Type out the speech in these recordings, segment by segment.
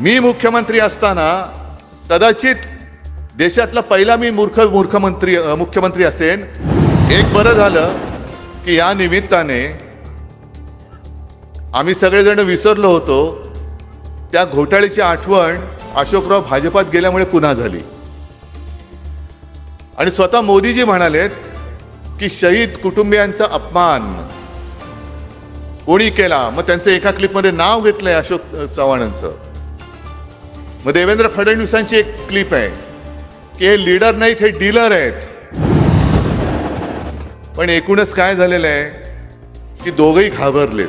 मी मुख्यमंत्री असताना कदाचित देशातला पहिला मी मूर्ख मूर्खमंत्री मुख्यमंत्री असेन. एक बरं झालं की या निमित्ताने आम्ही सगळेजण विसरलो होतो. त्या घोटाळ्याची आठवण अशोकराव भाजपात गेल्यामुळे पुन्हा झाली. आणि स्वतः मोदीजी म्हणालेत की शहीद कुटुंबियांचा अपमान कोणी केला? मग त्यांचं एका क्लिपमध्ये नाव घेतलंय अशोक चव्हाणांचं. मग देवेंद्र फडणवीसांची एक क्लिप आहे. की हे लीडर नाहीत हे डीलर आहेत. पण एकूणच काय झालेलं आहे की दोघही घाबरलेत.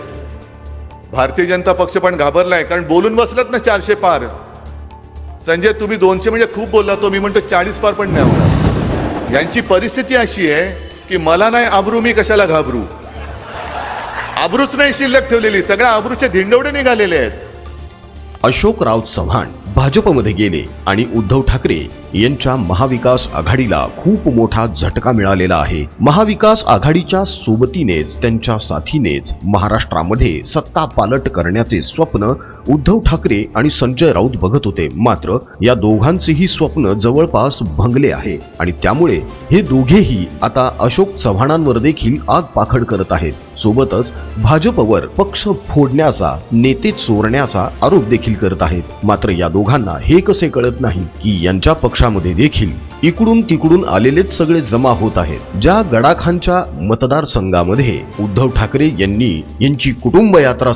भारतीय जनता पक्ष पण घाबरलाय कारण बोलून बसलात ना चारशे पार. संजय तुम्ही दोनशे म्हणजे खूप बोलला तो मी म्हणतो चाळीस पार पण नाही होणार. यांची परिस्थिती अशी आहे की मला नाही आबरू मी कशाला घाबरू? आबरूच नाही शिल्लक ठेवलेली सगळ्या आबरूचे धिंडवडे निघालेले आहेत. अशोकराव चव्हाण भाजपमध्ये गेले आणि उद्धव ठाकरे यांच्या महाविकास आघाडीला खूप मोठा झटका मिळालेला आहे. महाविकास आघाडीच्या सोबतीनेच त्यांच्या साथीनेच महाराष्ट्रामध्ये सत्ता पालट करण्याचे स्वप्न उद्धव ठाकरे आणि संजय राऊत बघत होते. मात्र या दोघांचेही स्वप्न जवळपास भंगले आहे आणि त्यामुळे हे दोघेही आता अशोक चव्हाणांवर देखील आग पाखड करत आहेत. सोबतच भाजपवर पक्ष फोडण्याचा नेते चोरण्याचा आरोप देखील करत आहेत. मात्र या दोघांना हे कसे कळत नाही की यांच्या पक्ष पक्षामध्ये देखील इकडून तिकडून आलेलेच सगळे जमा होत आहेत ज्या गडाखांच्या मतदारसंघामध्ये उद्धव ठाकरे यांनी यांची कुटुंब यात्रा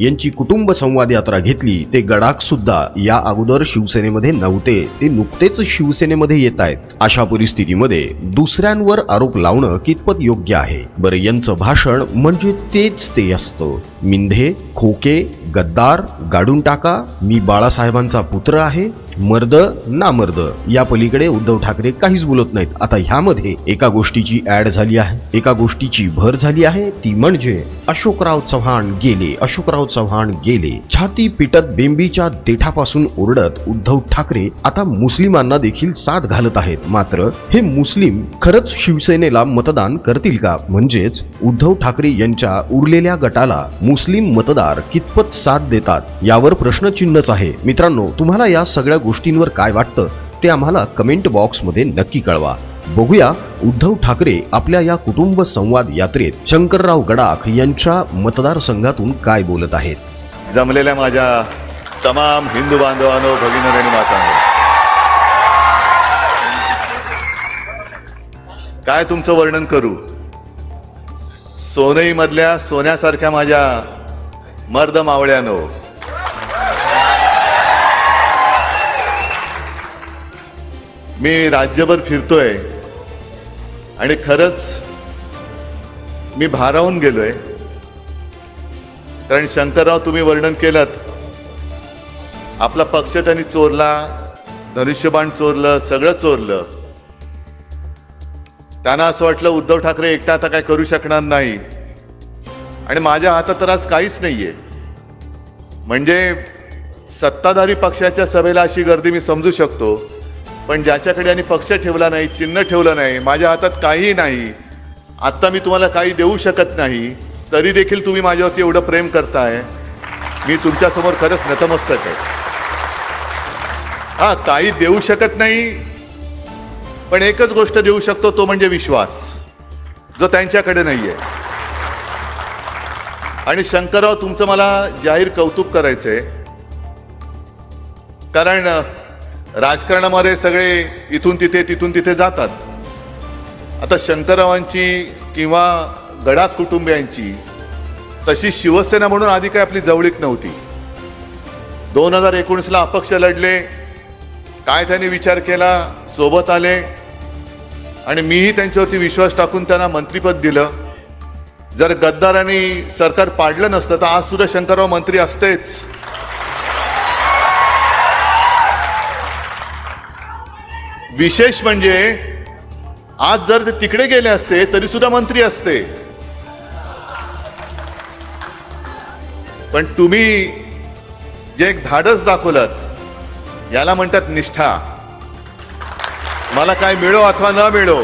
यांची कुटुंब संवाद यात्रा घेतली ते गडाख सुद्धा या अगोदर शिवसेनेमध्ये नव्हते ते नुकतेच शिवसेनेमध्ये येत आहेत. अशा परिस्थितीमध्ये दुसऱ्यांवर आरोप लावणं कितपत योग्य आहे? बरं यांचं भाषण म्हणजे तेच ते असतं. मिंधे खोके गद्दार गाडून टाका मी बाळासाहेबांचा पुत्र आहे मर्द ना मर्द. या पलीकडे उद्धव ठाकरे काहीच बोलत नाहीत. आता ह्यामध्ये एका गोष्टीची ऍड झाली आहे. एका गोष्टीची भर झाली आहे. ती म्हणजे अशोकराव चव्हाण गेले. अशोकराव चव्हाण गेले. छाती पिटत बेंबीच्या देठापासून ओरडत उद्धव ठाकरे आता मुस्लिमांना देखील साथ घालत आहेत. मात्र हे मुस्लिम खरंच शिवसेनेला मतदान करतील का? म्हणजेच उद्धव ठाकरे यांच्या उरलेल्या गटाला मुस्लिम मतदार कितपत साथ देतात? यावर प्रश्नचिन्हच आहे. मित्रांनो तुम्हाला या सगळ्या गोष्टींवर काय वाटतं ते आम्हाला कमेंट बॉक्समध्ये नक्की कळवा. बघूया उद्धव ठाकरे आपल्या या कुटुंब संवाद यात्रेत शंकरराव गडाख यांच्या मतदारसंघातून काय बोलत आहेत? जमलेल्या माझ्या तमाम हिंदू बांधवांनो भगिनी आणि मातांनो. काय तुमचं वर्णन करू? सोनईमधल्या सोन्यासारख्या माझ्या मर्द मावळ्यानो मी राज्यभर फिरतोय. आणि खरंच मी भारावून गेलोय. कारण शंकरराव तुम्ही वर्णन केलं आपला पक्ष त्यांनी चोरला धनुष्यबाण चोरलं सगळं चोरलं. त्यांना असं वाटलं उद्धव ठाकरे एकटा आता काय करू शकणार नाही. आणि माझ्या हातात तर आज काहीच नाहीये. म्हणजे सत्ताधारी पक्षाच्या सभेला अशी गर्दी मी समजू शकतो. पण ज्याच्याकडे आणि पक्ष ठेवला नाही चिन्ह ठेवलं नाही माझ्या हातात काहीही नाही आत्ता मी तुम्हाला काही देऊ शकत नाही तरी देखील तुम्ही माझ्यावरती एवढं प्रेम करताय. मी तुमच्यासमोर खरंच नतमस्तक आहे. हा काही देऊ शकत नाही पण एकच गोष्ट देऊ शकतो तो म्हणजे विश्वास जो त्यांच्याकडे नाहीये. आणि शंकरराव तुमचं मला जाहीर कौतुक करायचंय. कारण राजकारणामध्ये सगळे इथून तिथे तिथून तिथे जातात. आता शंकररावांची किंवा गडाख कुटुंबियांची तशी शिवसेना म्हणून आधी काही आपली जवळीक नव्हती. दोन हजार एकोणीसला अपक्ष लढले काय त्यांनी विचार केला सोबत आले आणि मीही त्यांच्यावरती विश्वास टाकून त्यांना मंत्रीपद दिलं. जर गद्दारांनी सरकार पाडलं नसतं तर आज सुद्धा शंकरराव मंत्री असतेच. विशेष म्हणजे आज जर ते तिकडे गेले असते तरी सुद्धा मंत्री असते. पण तुम्ही जे एक धाडस दाखवलं याला म्हणतात निष्ठा. मला काय मिळो अथवा न मिळो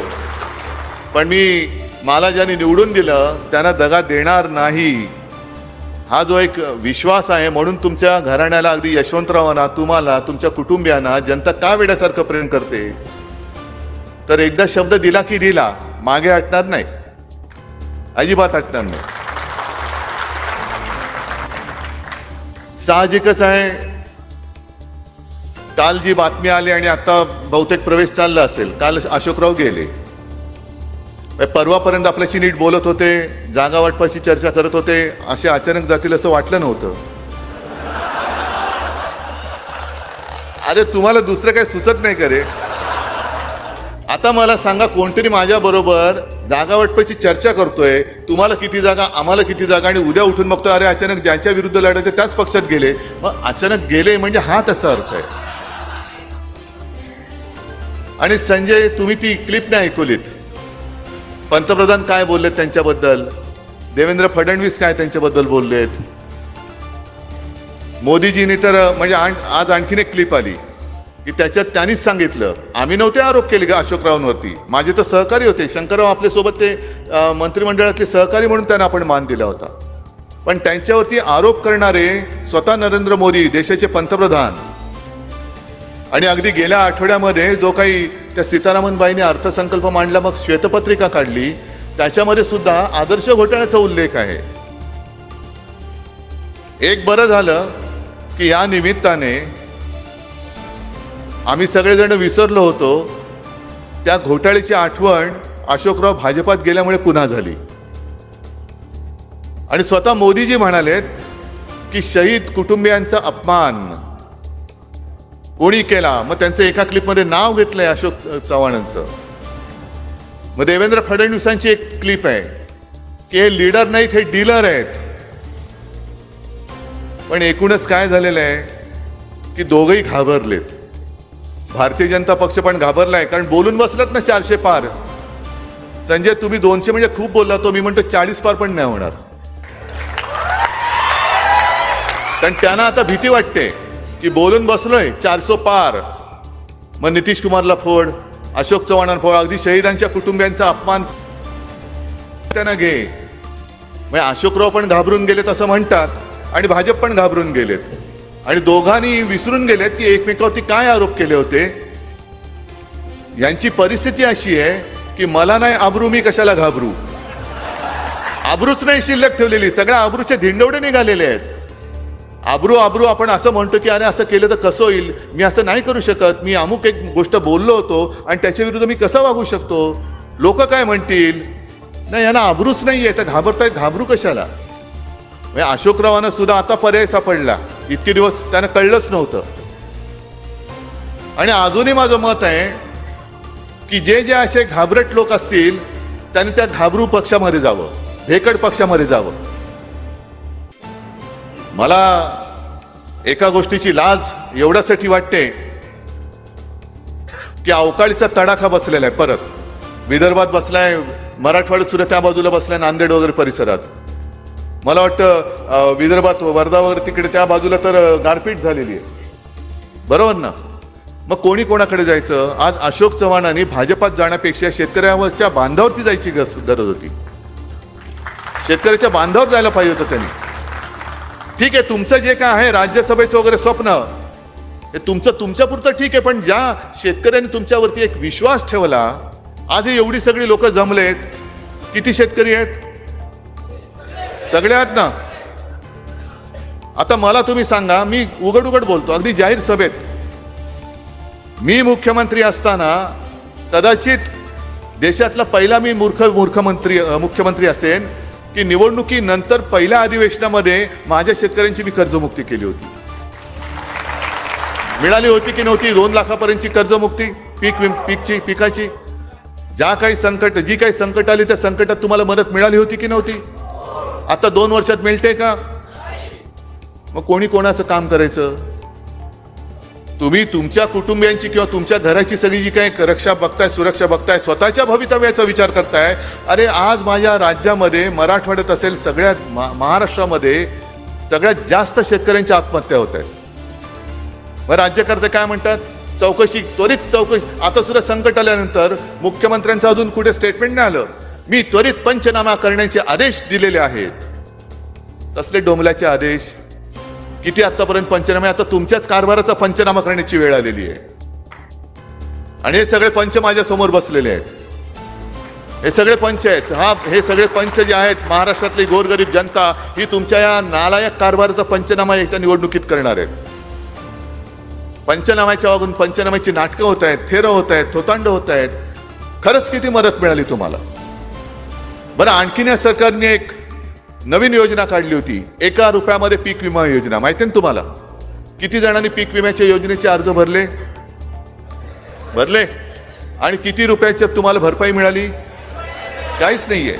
पण मी मला ज्यांनी निवडून दिलं त्यांना दगा देणार नाही. हा जो एक विश्वास आहे म्हणून तुमच्या घराण्याला अगदी यशवंतरावांना तुम्हाला तुमच्या कुटुंबियांना जनता का वेड्यासारखं प्रेम करते? तर एकदा शब्द दिला की दिला मागे हटणार नाही. अजिबात हटणार नाही. साहजिकच आहे. काल जी बातमी आली आणि आता बहुतेक प्रवेश चालला असेल. काल अशोकराव गेले. परवापर्यंत आपल्याशी नीट बोलत होते जागा वाटपाशी चर्चा करत होते असे अचानक जातील असं वाटलं नव्हतं. अरे तुम्हाला दुसरं काही सुचत नाही करे आता मला सांगा कोणतरी माझ्याबरोबर जागा वाटपाची चर्चा करतोय तुम्हाला किती जागा आम्हाला किती जागा आणि उद्या उठून बघतोय अरे अचानक ज्यांच्या विरुद्ध लढायचे त्याच पक्षात गेले. मग अचानक गेले म्हणजे हा त्याचा अर्थ आहे. आणि संजय तुम्ही ती क्लिप नाही ऐकवलीत पंतप्रधान काय बोललेत त्यांच्याबद्दल? देवेंद्र फडणवीस काय त्यांच्याबद्दल बोललेत? मोदीजींनी तर म्हणजे आण- आज आणखीन एक क्लिप आली की त्याच्यात त्यांनीच सांगितलं. आम्ही नव्हते आरोप केले का अशोकरावांवरती. माझे तर सहकारी होते. शंकरराव आपल्यासोबत ते मंत्रिमंडळातले सहकारी म्हणून त्यांना आपण मान दिला होता. पण त्यांच्यावरती आरोप करणारे स्वतः नरेंद्र मोदी देशाचे पंतप्रधान. आणि अगदी गेल्या आठवड्यामध्ये जो काही त्या सीतारामनबाईंनी अर्थसंकल्प मांडला मग श्वेतपत्रिका काढली. त्याच्यामध्ये सुद्धा आदर्श घोटाळ्याचा उल्लेख आहे. एक बरं झालं की या निमित्ताने आम्ही सगळेजण विसरलो होतो. त्या घोटाळ्याची आठवण अशोकराव भाजपात गेल्यामुळे पुन्हा झाली. आणि स्वतः मोदीजी म्हणालेत की शहीद कुटुंबियांचा अपमान कोणी केला. मग त्यांचं एका क्लिपमध्ये नाव घेतलंय अशोक चव्हाणांचं. मग देवेंद्र फडणवीसांची एक क्लिप आहे. की हे लीडर नाहीत हे डीलर आहेत. पण एकूणच काय झालेलं आहे? की दोघही घाबरलेत. भारतीय जनता पक्ष पण घाबरलाय कारण बोलून बसलात ना चारशे पार. संजय तुम्ही दोनशे म्हणजे खूप बोलला तो मी म्हणतो चाळीस पार पण नाही होणार. कारण त्यांना आता भीती वाटते. की बोलून बसलोय चारसो पार. मग नितीश कुमारला फोड अशोक चव्हाणांना फोड अगदी शहीदांच्या कुटुंबियांचा अपमान त्यांना घे. म्हणजे अशोकराव पण घाबरून गेलेत असं म्हणतात आणि भाजप पण घाबरून गेलेत. आणि दोघांनी विसरून गेलेत की एकमेकावरती काय आरोप केले होते? यांची परिस्थिती अशी आहे की मला नाही आबरू मी कशाला घाबरू? आबरूच नाही शिल्लक ठेवलेली सगळ्या आबरूचे धिंडवडे निघालेले आहेत. आबरू आबरू आपण असं म्हणतो की अरे असं केलं तर कसं होईल? मी असं नाही करू शकत. मी अमुक एक गोष्ट बोललो होतो आणि त्याच्या विरुद्ध मी कसं वागू शकतो? लोक काय म्हणतील? नाही यांना आबरूच नाही आहे. तर घाबरताय घाबरू कशाला? म्हणजे अशोकरावांना सुद्धा आता पर्याय सापडला. इतके दिवस त्यांना कळलंच नव्हतं. आणि अजूनही माझं मत आहे की जे जे असे घाबरट लोक असतील त्यांनी त्या घाबरू पक्षामध्ये जावं. भेकड पक्षामध्ये जावं. मला एका गोष्टीची लाज एवढ्यासाठी वाटते की अवकाळीचा तडाखा बसलेला आहे परत. विदर्भात बसलाय मराठवाड्यात सुद्धा त्या बाजूला बसलाय नांदेड वगैरे परिसरात. मला वाटतं विदर्भात वर्धा वगैरे तिकडे त्या बाजूला तर गारपीट झालेली आहे. बरोबर ना? मग कोणी कोणाकडे जायचं? आज अशोक चव्हाणांनी भाजपात जाण्यापेक्षा शेतकऱ्यावरच्या बांधावरती जायची गस- गरज होती. शेतकऱ्याच्या बांधावर जायला पाहिजे होतं त्यांनी. ठीक आहे तुमचं जे काय आहे राज्यसभेचं वगैरे स्वप्न हे तुमचं तुमच्यापुरतं ठीक आहे पण ज्या शेतकऱ्यांनी तुमच्यावरती एक विश्वास ठेवला आज हे एवढी सगळी लोक जमलेत. किती शेतकरी आहेत? सगळे आहेत ना? आता मला तुम्ही सांगा मी उघड उघड बोलतो अगदी जाहीर सभेत. मी मुख्यमंत्री असताना कदाचित देशातला पहिला मी मूर्ख मूर्खमंत्री मुख्यमंत्री असेन की निवडणुकीनंतर पहिल्या अधिवेशनामध्ये माझ्या शेतकऱ्यांची मी कर्जमुक्ती केली होती. मिळाली होती की नव्हती? दोन लाखापर्यंतची कर्जमुक्ती पीक पीकची पिकाची. ज्या काही संकट जी काही संकट आली त्या संकटात तुम्हाला मदत मिळाली होती की नव्हती? आता दोन वर्षात मिळते का? मग कोणी कोणाचं काम करायचं? तुम्ही तुमच्या कुटुंबियांची किंवा तुमच्या घराची सगळी जी काही रक्षा बघताय सुरक्षा बघताय स्वतःच्या भवितव्याचा विचार करताय. अरे आज माझ्या राज्यामध्ये मराठवाड्यात असेल सगळ्यात महाराष्ट्रामध्ये सगळ्यात जास्त शेतकऱ्यांच्या आत्महत्या होत आहेत मग राज्यकर्ते काय म्हणतात? चौकशी त्वरित चौकशी. आता सुद्धा संकट आल्यानंतर मुख्यमंत्र्यांचं अजून कुठे स्टेटमेंट नाही आलं. मी त्वरित पंचनामा करण्याचे आदेश दिलेले आहेत. कसले डोंबल्याचे आदेश किती आतापर्यंत पंचनामे? आता तुमच्याच कारभाराचा पंचनामा करण्याची वेळ आलेली आहे. आणि हे सगळे पंच माझ्यासमोर बसलेले आहेत. हे सगळे पंच आहेत. हा हे सगळे पंच जे आहेत महाराष्ट्रातली गोरगरीब जनता ही तुमच्या या नालायक कारभाराचा पंचनामा एकदा निवडणुकीत करणार आहेत. पंचनाम्याच्या वागून पंचनाम्याची नाटकं होत आहेत थेरं होत आहेत थोतांड होत आहेत. खरंच किती मदत मिळाली तुम्हाला? बरं आणखीन या सरकारने एक नवीन योजना काढली होती. एका रुपयामध्ये पीक विमा योजना. माहिती आहे ना तुम्हाला? किती जणांनी पीक विम्याच्या योजनेचे अर्ज भरले? भरले. आणि किती रुपयाच्या तुम्हाला भरपाई मिळाली? काहीच नाहीये.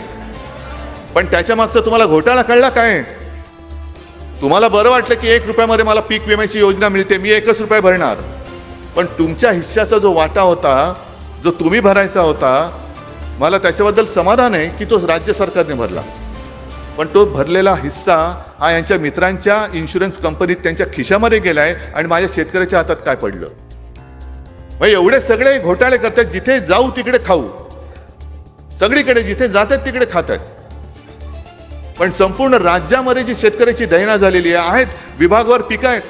पण त्याच्या मागचा तुम्हाला घोटाळा कळला काय? तुम्हाला बरं वाटलं की एक रुपयामध्ये मला पीक विम्याची योजना मिळते मी एकच रुपये भरणार. पण तुमच्या हिश्श्याचा जो वाटा होता जो तुम्ही भरायचा होता मला त्याच्याबद्दल समाधान आहे की तो राज्य सरकारने भरला? पण तो भरलेला हिस्सा हा यांच्या मित्रांच्या इन्शुरन्स कंपनीत त्यांच्या खिशामध्ये गेलाय आणि माझ्या शेतकऱ्याच्या हातात काय पडलं? मग एवढे सगळे घोटाळे करतात जिथे जाऊ तिकडे खाऊ. सगळीकडे जिथे जातात तिकडे खातात. पण संपूर्ण राज्यामध्ये जी शेतकऱ्याची दयना झालेली आहे आहेत विभागवार पिकं आहेत.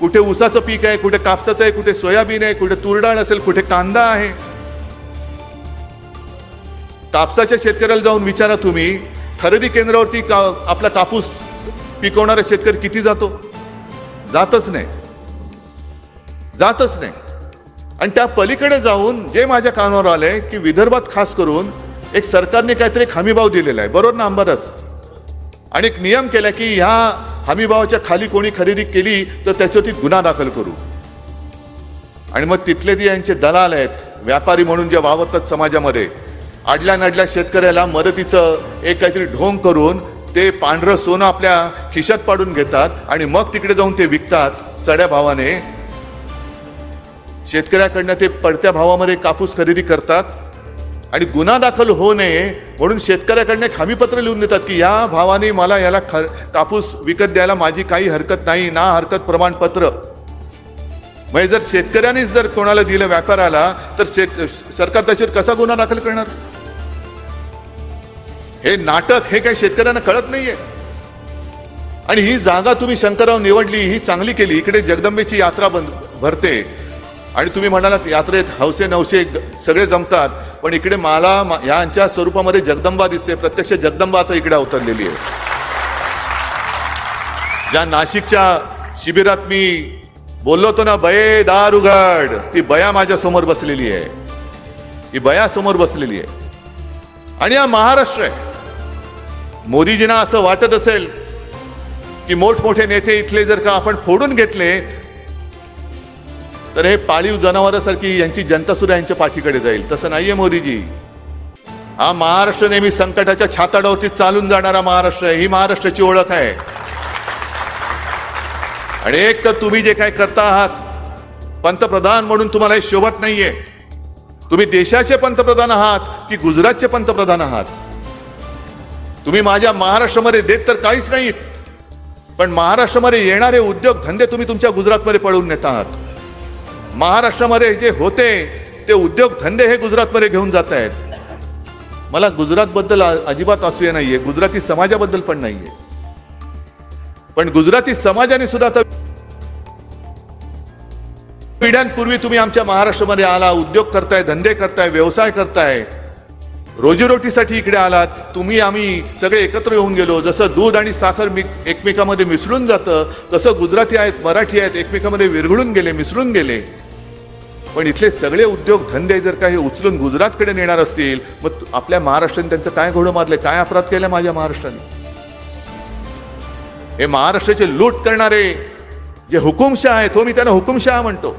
कुठे ऊसाचं पीक आहे कुठे कापसाचं आहे कुठे सोयाबीन आहे कुठे तुरडाळ असेल कुठे कांदा आहे. कापसाच्या शेतकऱ्याला जाऊन विचारा तुम्ही खरेदी केंद्रावरती का आपला कापूस पिकवणारा शेतकरी किती जातो? जातच नाही. जातच नाही. आणि त्या पलीकडे जाऊन जे माझ्या कानावर आले की विदर्भात खास करून एक सरकारने काहीतरी एक हमीभाव दिलेला आहे. बरोबर ना अंबादास? आणि एक नियम केला की ह्या हमीभावाच्या खाली कोणी खरेदी केली तर त्याच्यावरती गुन्हा दाखल करू. आणि मग तिथले जे यांचे दलाल आहेत व्यापारी म्हणून जे वावरतात समाजामध्ये आडल्या नडल्या शेतकऱ्याला मदतीचं एक काहीतरी ढोंग करून ते पांढरं सोनं आपल्या खिशात पाडून घेतात आणि मग तिकडे जाऊन ते विकतात. चढ्या भावाने शेतकऱ्याकडनं ते पडत्या भावामध्ये कापूस खरेदी करतात आणि गुन्हा दाखल होऊ नये म्हणून शेतकऱ्याकडनं एक हमीपत्र लिहून देतात की या भावाने मला याला खर कापूस विकत द्यायला माझी काही हरकत नाही ना हरकत प्रमाणपत्र. म्हणजे जर शेतकऱ्यांनीच जर कोणाला दिलं व्यापाराला तर शेत सरकार त्याच्यावर कसा गुन्हा दाखल करणार? हे नाटक हे काही शेतकऱ्यांना कळत नाहीये. आणि ही जागा तुम्ही शंकरराव निवडली ही चांगली केली इकडे जगदंबेची यात्रा बंद भरते. आणि तुम्ही म्हणालात यात्रेत हौसे नवसे सगळे जमतात पण इकडे मला मा- यांच्या स्वरूपामध्ये जगदंबा दिसते प्रत्यक्ष जगदंबा आता इकडे अवतरलेली आहे. ज्या नाशिकच्या शिबिरात मी बोललो होतो ना बये दार उघड ती बया माझ्यासमोर बसलेली आहे. ही बया समोर बसलेली आहे. आणि हा महाराष्ट्र आहे. मोदीजींना असं वाटत असेल की मोठमोठे नेते इथले जर का आपण फोडून घेतले तर हे पाळीव जनावरासारखी यांची जनता सुद्धा यांच्या पाठीकडे जाईल. तसं नाहीये मोदीजी. हा महाराष्ट्र नेहमी संकटाच्या छाताडावरती चालून जाणारा महाराष्ट्र आहे. ही महाराष्ट्राची ओळख आहे. आणि एक तर तुम्ही जे काय करता आहात पंतप्रधान म्हणून तुम्हाला हे शोभत नाहीये. तुम्ही देशाचे पंतप्रधान आहात की गुजरातचे पंतप्रधान आहात? तुम्ही माझ्या महाराष्ट्रामध्ये देत तर काहीच नाहीत पण महाराष्ट्रामध्ये येणारे उद्योग धंदे तुम्ही तुमच्या गुजरातमध्ये पळवून नेत आहात महाराष्ट्रामध्ये जे होते ते उद्योग धंदे हे गुजरातमध्ये घेऊन जात आहेत. मला गुजरातबद्दल अजिबात अजिबात असूया नाहीये गुजराती समाजाबद्दल पण नाहीये. पण गुजराती समाजाने सुद्धा आता पिढ्यांपूर्वी तुम्ही आमच्या महाराष्ट्रामध्ये आला उद्योग करताय धंदे करताय व्यवसाय करताय. रोजीरोटीसाठी इकडे आलात तुम्ही आम्ही सगळे एकत्र येऊन गेलो. जसं दूध आणि साखर मी एकमेकामध्ये मिसळून जातं तसं गुजराती आहेत मराठी आहेत एकमेकामध्ये विरघळून गेले मिसळून गेले. पण इथले सगळे उद्योग धंदे जर काही उचलून गुजरातकडे नेणार असतील मग आपल्या महाराष्ट्राने त्यांचं काय घोडं मारले काय अपराध केला माझ्या महाराष्ट्राने? हे महाराष्ट्राचे लूट करणारे जे हुकुमशाह आहेत हो मी त्यांना हुकुमशाह म्हणतो.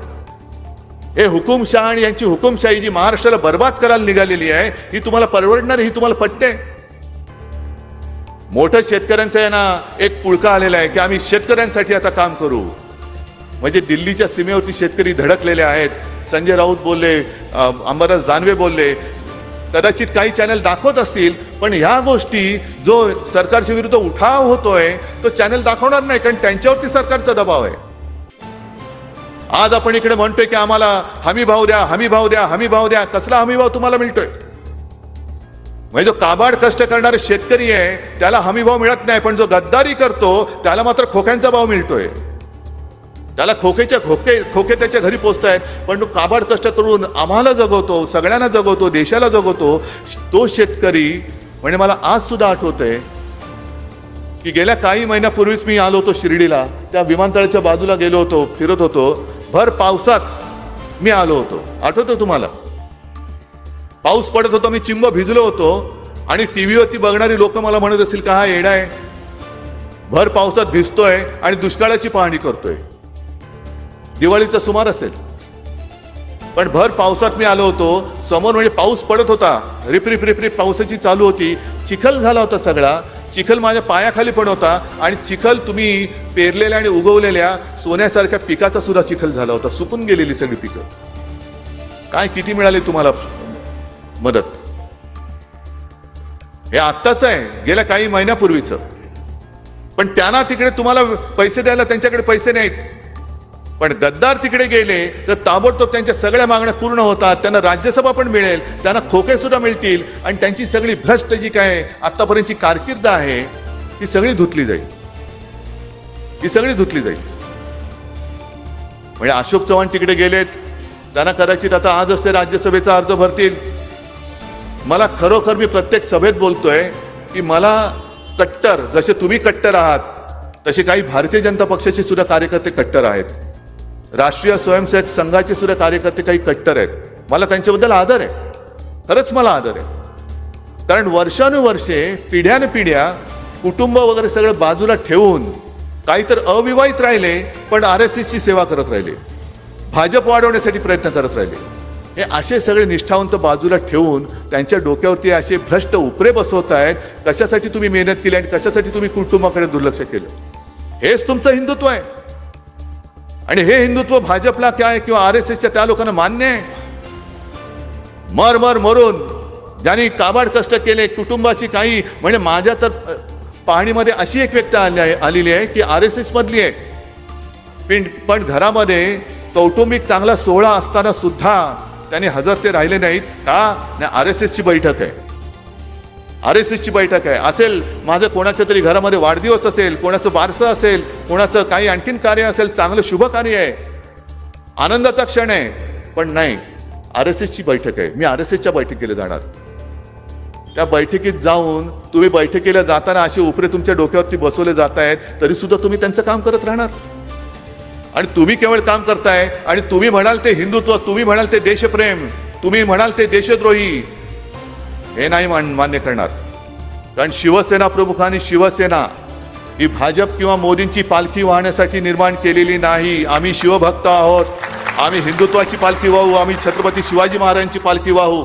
हे हुकुमशाह आणि यांची हुकुमशाही जी महाराष्ट्राला बर्बाद करायला निघालेली आहे ही तुम्हाला परवडणार ही तुम्हाला पटते? मोठं शेतकऱ्यांचा यांना एक पुळका आलेला आहे की आम्ही शेतकऱ्यांसाठी आता काम करू. म्हणजे दिल्लीच्या सीमेवरती शेतकरी धडकलेले आहेत. संजय राऊत बोलले अ, दानवे बोलले. कदाचित काही चॅनल दाखवत असतील पण ह्या गोष्टी जो सरकारच्या विरुद्ध उठाव होतोय तो चॅनल दाखवणार नाही कारण त्यांच्यावरती सरकारचा दबाव आहे. आज आपण इकडे म्हणतोय की आम्हाला हमी भाव द्या हमी भाव द्या हमी भाव द्या. कसला हमी भाव तुम्हाला मिळतोय? म्हणजे जो काबाड कष्ट करणारे शेतकरी आहे त्याला हमी भाव मिळत नाही पण जो गद्दारी करतो त्याला मात्र खोक्यांचा भाव मिळतोय. त्याला खोकेच्या खोके खोके त्याच्या घरी पोचत आहेत पण तो काबाड कष्ट करून आम्हाला जगवतो सगळ्यांना जगवतो देशाला जगवतो तो शेतकरी म्हणजे मला आज सुद्धा आठवतंय की गेल्या काही महिन्यापूर्वीच मी आलो होतो शिर्डीला. त्या विमानतळाच्या बाजूला गेलो होतो फिरत होतो. भर पावसात मी आलो होतो. आठवतं तुम्हाला? पाऊस पडत होता मी चिंब भिजलो होतो आणि टीव्हीवरती बघणारी लोक मला म्हणत असतील का हा येडा आहे? भर पावसात भिजतोय आणि दुष्काळाची पाहणी करतोय. दिवाळीचा सुमार असेल. पण भर पावसात मी आलो होतो. समोर म्हणजे पाऊस पडत होता. रिप रिप रिप रिप पावसाची चालू होती. चिखल झाला होता सगळा. चिखल माझ्या पायाखाली पण होता आणि चिखल तुम्ही पेरलेल्या आणि उगवलेल्या सोन्यासारख्या पिकाचा सुद्धा चिखल झाला होता. सुकून गेलेली सगळी पिकं. काय किती मिळाली तुम्हाला मदत? हे आत्ताच आहे. गेल्या काही महिन्यापूर्वीचं. पण त्यांना तिकडे तुम्हाला पैसे द्यायला त्यांच्याकडे पैसे नाहीत. पण गद्दार तिकडे गेले तर ताबडतोब त्यांच्या सगळ्या मागण्या पूर्ण होतात त्यांना राज्यसभा पण मिळेल त्यांना खोके सुद्धा मिळतील आणि त्यांची सगळी भ्रष्ट जी काय आतापर्यंतची कारकीर्द आहे ती सगळी धुतली जाईल. ही सगळी धुतली जाईल. म्हणजे अशोक चव्हाण तिकडे गेलेत त्यांना कदाचित आता आजच ते राज्यसभेचा अर्ज भरतील. मला खरोखर मी प्रत्येक सभेत बोलतोय की मला कट्टर जसे तुम्ही कट्टर आहात तसे काही भारतीय जनता पक्षाचे सुद्धा कार्यकर्ते कट्टर आहेत. राष्ट्रीय स्वयंसेवक संघाचे सुद्धा कार्यकर्ते काही कट्टर आहेत. मला त्यांच्याबद्दल आदर आहे. खरंच मला आदर आहे. कारण वर्षानुवर्षे पिढ्यानपिढ्या कुटुंब वगैरे सगळं बाजूला ठेवून काही तर अविवाहित राहिले पण आर एस एसची सेवा करत राहिले. भाजप वाढवण्यासाठी प्रयत्न करत राहिले. हे असे सगळे निष्ठावंत बाजूला ठेवून त्यांच्या डोक्यावरती असे भ्रष्ट उपरे बसवत आहेत कशासाठी तुम्ही मेहनत केली आणि कशासाठी तुम्ही कुटुंबाकडे दुर्लक्ष केलं? हेच तुमचं हिंदुत्व आहे. आणि हे हिंदुत्व भाजपला काय किंवा आर एस एसच्या त्या लोकांना मान्य आहे? मर मर मरून ज्यांनी काबाड कष्ट केले कुटुंबाची काही म्हणजे माझ्या तर पाहणीमध्ये अशी एक व्यक्ती आली आहे आलेली आहे की आर एस एस मधली आहे. पिंड पण घरामध्ये कौटुंबिक चांगला सोहळा असताना सुद्धा त्यांनी हजर ते राहिले नाहीत का? नाही आर एस एसची बैठक आहे. आर एस एसची बैठक आहे. असेल माझं कोणाच्या तरी घरामध्ये वाढदिवस असेल कोणाचं बारसं असेल कोणाचं काही आणखीन कार्य असेल चांगलं शुभ कार्य आहे. आनंदाचा क्षण आहे. पण नाही आर एस एसची बैठक आहे. मी आर एस एसच्या बैठकीला जाणार. त्या बैठकीत जाऊन तुम्ही बैठकीला जाताना असे उपरे तुमच्या डोक्यावरती बसवले जात आहेत तरी सुद्धा तुम्ही त्यांचं काम करत राहणार. आणि तुम्ही केवळ काम करताय आणि तुम्ही म्हणाल ते हिंदुत्व तुम्ही म्हणाल ते देशप्रेम तुम्ही म्हणाल ते देशद्रोही हे नाही मान मान्य करणार. कारण शिवसेना प्रमुखांनी शिवसेना ही भाजप किंवा मोदींची पालखी वाहण्यासाठी निर्माण केलेली नाही. आम्ही शिवभक्त आहोत. आम्ही हिंदुत्वाची पालखी वाहू. आम्ही छत्रपती शिवाजी महाराजांची पालखी वाहू.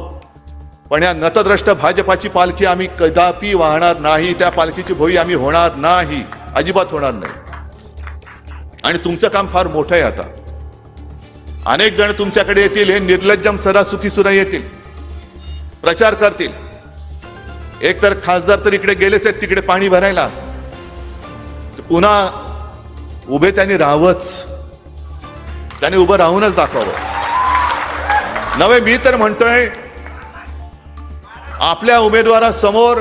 पण या नतद्रष्ट भाजपाची पालखी आम्ही कदापि वाहणार नाही. त्या पालखीची भोई आम्ही होणार नाही. अजिबात होणार नाही. आणि तुमचं काम फार मोठं आहे आता. अनेक जण तुमच्याकडे येतील. हे निर्लज्जम सरासुखी सुरा येतील. प्रचार करतील. एक तर खासदार तर इकडे गेलेच आहेत तिकडे पाणी भरायला. पुन्हा उभे त्यांनी राहावंच. त्यांनी उभं राहूनच दाखवावं. नवे मी तर म्हणतोय आपल्या उमेदवारासमोर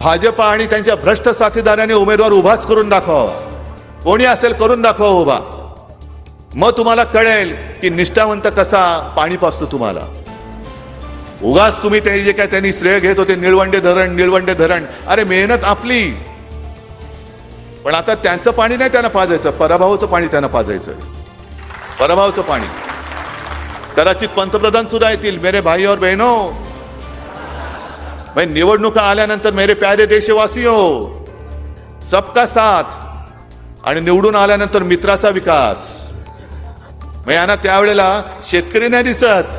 भाजपा आणि त्यांच्या भ्रष्ट साथीदाराने उमेदवार उभाच करून दाखवावा. कोणी असेल करून दाखवा उभा. मग तुम्हाला कळेल की निष्ठावंत कसा पाणी पाचतो तुम्हाला. उगाच तुम्ही ते जे काय त्यांनी श्रेय घेत होते निळवंडे धरण निळवंडे धरण. अरे मेहनत आपली. पण आता त्यांचं पाणी नाही त्यांना पाजायचं पराभवाचं पाणी त्यांना पाजायचं. पराभवाचं पाणी. कदाचित पंतप्रधान सुद्धा येतील मेरे भाई और बहनो. भाई म्हणजे निवडणुका आल्यानंतर मेरे प्यारे देशवासियो सबका साथ आणि निवडून आल्यानंतर मित्राचा विकास. मग यांना त्यावेळेला शेतकरी नाही दिसत.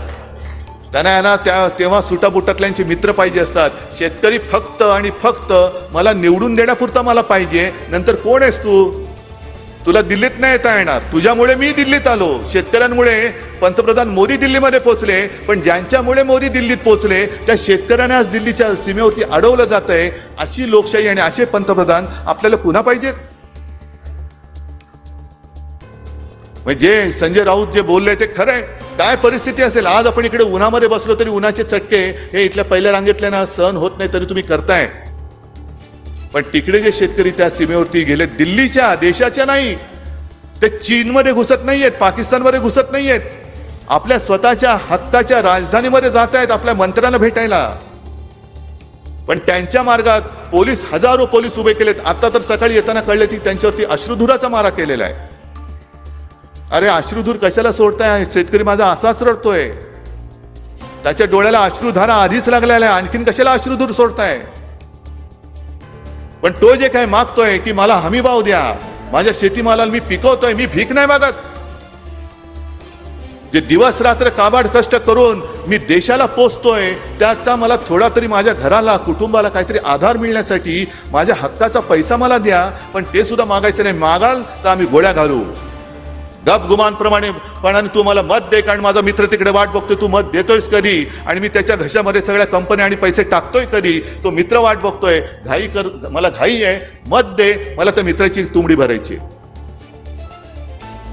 त्यांना यांना त्या तेव्हा सुटाबुटातल्यांचे मित्र पाहिजे असतात. शेतकरी फक्त आणि फक्त मला निवडून देण्यापुरता मला पाहिजे. नंतर कोण आहेस तू? तुला दिल्लीत नाही येता येणार. तुझ्यामुळे मी दिल्लीत आलो. शेतकऱ्यांमुळे पंतप्रधान मोदी दिल्लीमध्ये पोहोचले. पण ज्यांच्यामुळे मोदी दिल्लीत पोहोचले त्या शेतकऱ्यांना आज दिल्लीच्या सीमेवरती अडवलं जात आहे अशी लोकशाही आणि असे पंतप्रधान आपल्याला पुन्हा पाहिजेत म्हणजे जे संजय राऊत जे बोलले ते खरं आहे काय परिस्थिती असेल? आज आपण इकडे उन्हामध्ये बसलो तरी उन्हाचे चटके हे इथल्या पहिल्या रांगेतल्या सहन होत नाही तरी तुम्ही करताय. पण तिकडे जे शेतकरी त्या सीमेवरती गेले दिल्लीच्या देशाच्या नाही. ते चीनमध्ये घुसत नाहीयेत पाकिस्तानमध्ये घुसत नाहीयेत. आपल्या स्वतःच्या हक्काच्या राजधानीमध्ये जात आहेत आपल्या मंत्र्यांना भेटायला. पण त्यांच्या मार्गात पोलीस हजारो पोलीस उभे केलेत. आता तर सकाळी येताना कळले की त्यांच्यावरती अश्रुधुराचा मारा केलेला आहे. अरे अश्रुधूर कशाला सोडताय? शेतकरी माझा असाच रडतोय. त्याच्या डोळ्याला अश्रुधारा आधीच लागलेला आहे. आणखीन कशाला अश्रुधूर सोडताय? पण तो जे काय मागतोय की मला हमी भाव द्या. माझ्या शेतीमालाला मी पिकवतोय मी भीक नाही मागत. जे दिवस रात्र काबाड कष्ट करून मी देशाला पोचतोय त्याचा मला थोडा तरी माझ्या घराला कुटुंबाला काहीतरी आधार मिळण्यासाठी माझ्या हक्काचा पैसा मला द्या पण ते सुद्धा मागायचं नाही. मागाल तर आम्ही गोळ्या घालू. गप गुमानप्रमाणे पणाने तू मला मत दे कारण माझा मित्र तिकडे वाट बघतोय तू मत देतोयस कधी? आणि मी त्याच्या घशामध्ये सगळ्या कंपन्या आणि पैसे टाकतोय कधी? तो मित्र वाट बघतोय घाई कर मला घाई आहे मत दे मला त्या मित्राची तुंबडी भरायची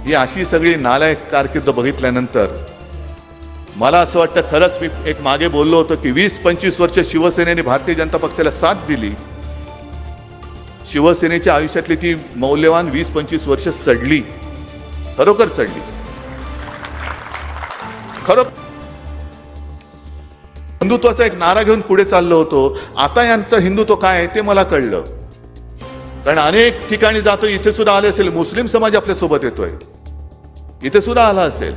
ही अशी सगळी नालायक कारकीर्द बघितल्यानंतर मला असं वाटतं खरंच मी एक मागे बोललो होतो की वीस पंचवीस वर्ष शिवसेनेने भारतीय जनता पक्षाला साथ दिली. शिवसेनेच्या आयुष्यातली ती मौल्यवान वीस पंचवीस वर्ष सडली. खरोखर चढली खरो हिंदुत्वाचा एक नारा घेऊन पुढे चाललो होतो. आता यांचं हिंदुत्व काय आहे ते मला कळलं. कारण अनेक ठिकाणी जातो इथे सुद्धा आले असेल. मुस्लिम समाज आपल्यासोबत येतोय. इथे सुद्धा आला असेल.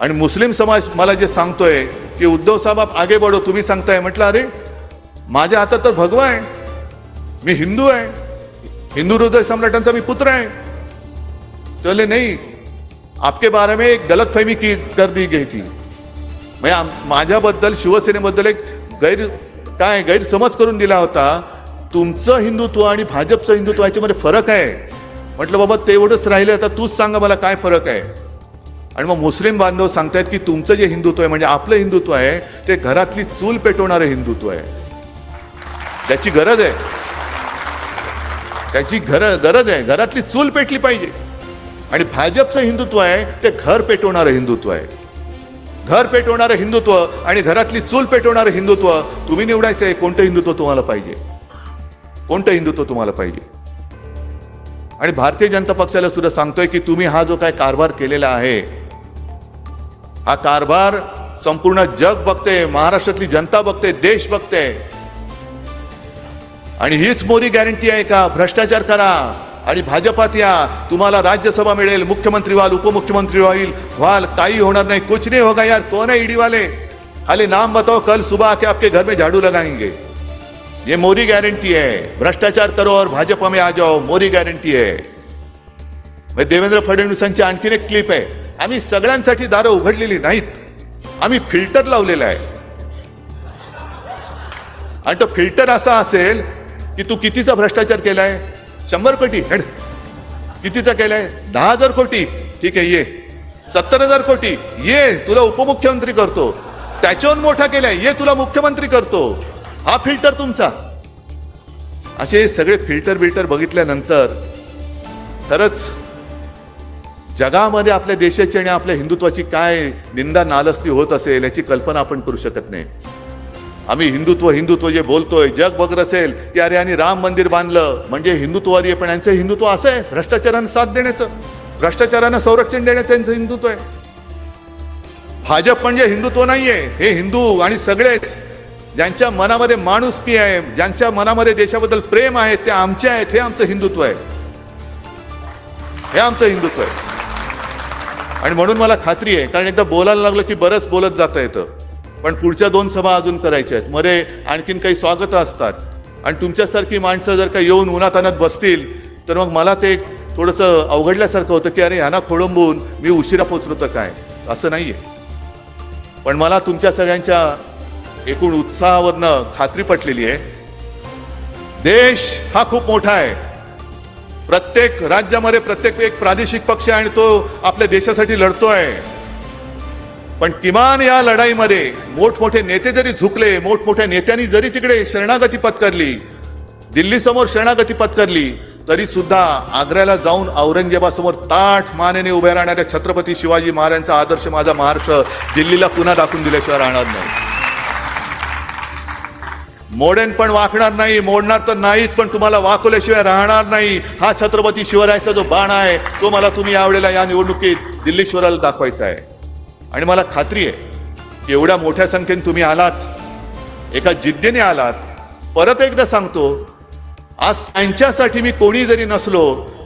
आणि मुस्लिम समाज मला जे सांगतोय की उद्धव साहेब आप आगे बढो तुम्ही सांगताय. म्हटलं अरे माझ्या हातात तर भगवा आहे. मी हिंदू आहे. हिंदू हृदय सम्राटांचा मी पुत्र आहे. चले नहीं आपके बारे में एक गलत फहमी की कर दी गई थी। म्हणजे माझ्याबद्दल शिवसेनेबद्दल एक गैर काय गैरसमज करून दिला होता। तुमचं हिंदुत्व आणि भाजपचं हिंदुत्व याच्यामध्ये फरक आहे। म्हटलं बाबा तेवढंच राहिलं आता तूच सांगा मला काय फरक आहे. आणि मग मुस्लिम बांधव सांगतायत की तुमचं जे हिंदुत्व आहे म्हणजे आपलं हिंदुत्व आहे ते घरातली चूल पेटवणारं हिंदुत्व आहे. त्याची गरज आहे. त्याची घर गरज आहे. घरातली चूल पेटली पाहिजे. आणि भाजपचं हिंदुत्व आहे ते घर पेटवणारं हिंदुत्व आहे. घर पेटवणारं हिंदुत्व आणि घरातली चूल पेटवणारं हिंदुत्व तुम्ही निवडायचं आहे कोणतं हिंदुत्व तुम्हाला पाहिजे? कोणतं हिंदुत्व तुम्हाला पाहिजे? आणि भारतीय जनता पक्षाला सुद्धा सांगतोय की तुम्ही हा जो काय कारभार केलेला आहे हा कारभार संपूर्ण जग बघते महाराष्ट्रातली जनता बघते देश बघते. आणि हीच मोरी गॅरंटी आहे का? भ्रष्टाचार करा. आणि भाजपात या तुम्हाला राज्यसभा मिळेल मुख्यमंत्री व्हाल उपमुख्यमंत्री व्हाल व्हाल काही होणार नाही. कुछ नाही होगा यार. कौन है ईडी वाले? खाली नाम बताओ कल सुबह आके आपके घर में झाड़ू लगाएंगे। ये मोरी गारंटी है। भ्रष्टाचार करो और भाजपा में आ जाओ। मोरी गॅरंटी आहे देवेंद्र फडणवीसांची आणखीन एक क्लिप आहे आम्ही सगळ्यांसाठी दारं उघडलेली नाहीत. आम्ही फिल्टर लावलेलं आहे. आणि तो फिल्टर असा असेल की तू कितीचा भ्रष्टाचार केलाय? शंभर कोटी हेड कितीचा केलाय? दहा हजार कोटी. ठीक आहे ये. सत्तर हजार कोटी. ये तुला उपमुख्यमंत्री करतो. त्याच्यावर मोठा केलाय. ये तुला मुख्यमंत्री करतो. हा फिल्टर तुमचा. असे सगळे फिल्टर बिल्टर बघितल्यानंतर खरंच जगामध्ये आपल्या देशाची आणि आपल्या हिंदुत्वाची काय निंदा नालस्ती होत असेल याची कल्पना आपण करू शकत नाही. आम्ही हिंदुत्व हिंदुत्व जे बोलतोय जग बघत असेल की अरे आणि राम मंदिर बांधलं म्हणजे हिंदुत्ववादी आहे पण यांचं हिंदुत्व असं आहे? भ्रष्टाचारानं साथ देण्याचं. भ्रष्टाचारानं संरक्षण देण्याचं यांचं हिंदुत्व आहे. भाजप म्हणजे हिंदुत्व नाहीये. हे हिंदू आणि सगळेच ज्यांच्या मनामध्ये माणुसकी आहे ज्यांच्या मनामध्ये देशाबद्दल प्रेम आहे ते आमचे आहेत हे आमचं हिंदुत्व आहे. हे आमचं हिंदुत्व आहे. आणि म्हणून मला खात्री आहे कारण एकदा बोलायला लागलं की बरंच बोलत जाता येतं. पण पुढच्या दोन सभा अजून करायच्या आहेत. मरे आणखीन काही स्वागत असतात. आणि तुमच्यासारखी माणसं जर का येऊन उन्हातानात बसतील तर मग मला ते थोडंसं अवघडल्यासारखं होतं की अरे ह्यांना खोळंबून मी उशिरा पोचलो तर काय? असं नाही आहे पण मला तुमच्या सगळ्यांच्या एकूण उत्साहावरनं खात्री पटलेली आहे. देश हा खूप मोठा आहे. प्रत्येक राज्यामध्ये प्रत्येक एक प्रादेशिक पक्ष आहे आणि तो आपल्या देशासाठी लढतो आहे पण किमान या लढाईमध्ये मोठमोठे नेते जरी झुकले मोठमोठ्या नेत्यांनी जरी तिकडे शरणागती पत्करली दिल्ली समोर शरणागती पत्करली तरी सुद्धा आग्र्याला जाऊन औरंगजेबासमोर ताठ मानेने उभ्या राहणाऱ्या छत्रपती शिवाजी महाराजांचा आदर्श माझा महाराष्ट्र दिल्लीला पुन्हा दाखवून दिल्याशिवाय राहणार नाही. मोडेन पण वाकणार नाही मोडणार तर नाहीच पण तुम्हाला वाकवल्याशिवाय राहणार नाही. हा छत्रपती शिवरायाचा जो बाण आहे तो मला तुम्ही यावेळेला या निवडणुकीत दिल्लीश्वराला दाखवायचा आहे. आणि मला खात्री आहे की एवढ्या मोठ्या संख्येने तुम्ही आलात एका जिद्दीने आलात परत एकदा सांगतो आज त्यांच्यासाठी मी कोणी जरी नसलो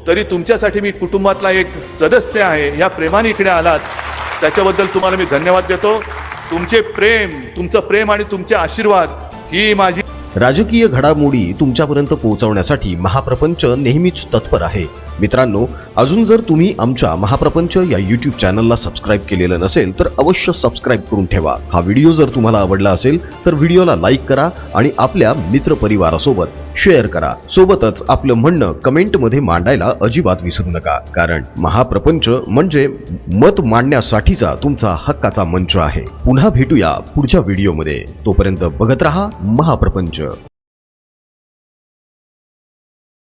तरी तुमच्यासाठी मी कुटुंबातला एक सदस्य आहे या प्रेमाने इकडे आलात. त्याच्याबद्दल तुम्हाला मी धन्यवाद देतो. तुमचे प्रेम तुमचं प्रेम आणि तुमचे आशीर्वाद ही माझी राजकीय घडामोडी तुमच्यापर्यंत पोहोचवण्यासाठी महाप्रपंच नेहमीच तत्पर आहे. मित्रांनो अजून जर तुम्ही आमच्या महाप्रपंच या यूट्यूब चॅनलला सबस्क्राईब केलेलं नसेल तर अवश्य सबस्क्राईब करून ठेवा. हा व्हिडिओ जर तुम्हाला आवडला असेल तर व्हिडिओला लाईक करा आणि आपल्या मित्रपरिवारासोबत शेअर करा. सोबतच आपलं म्हणणं कमेंटमध्ये मांडायला अजिबात विसरू नका. कारण महाप्रपंच म्हणजे मत मांडण्यासाठीचा तुमचा हक्काचा मंच आहे. पुन्हा भेटूया पुढच्या व्हिडिओमध्ये तोपर्यंत बघत रहा महाप्रपंच.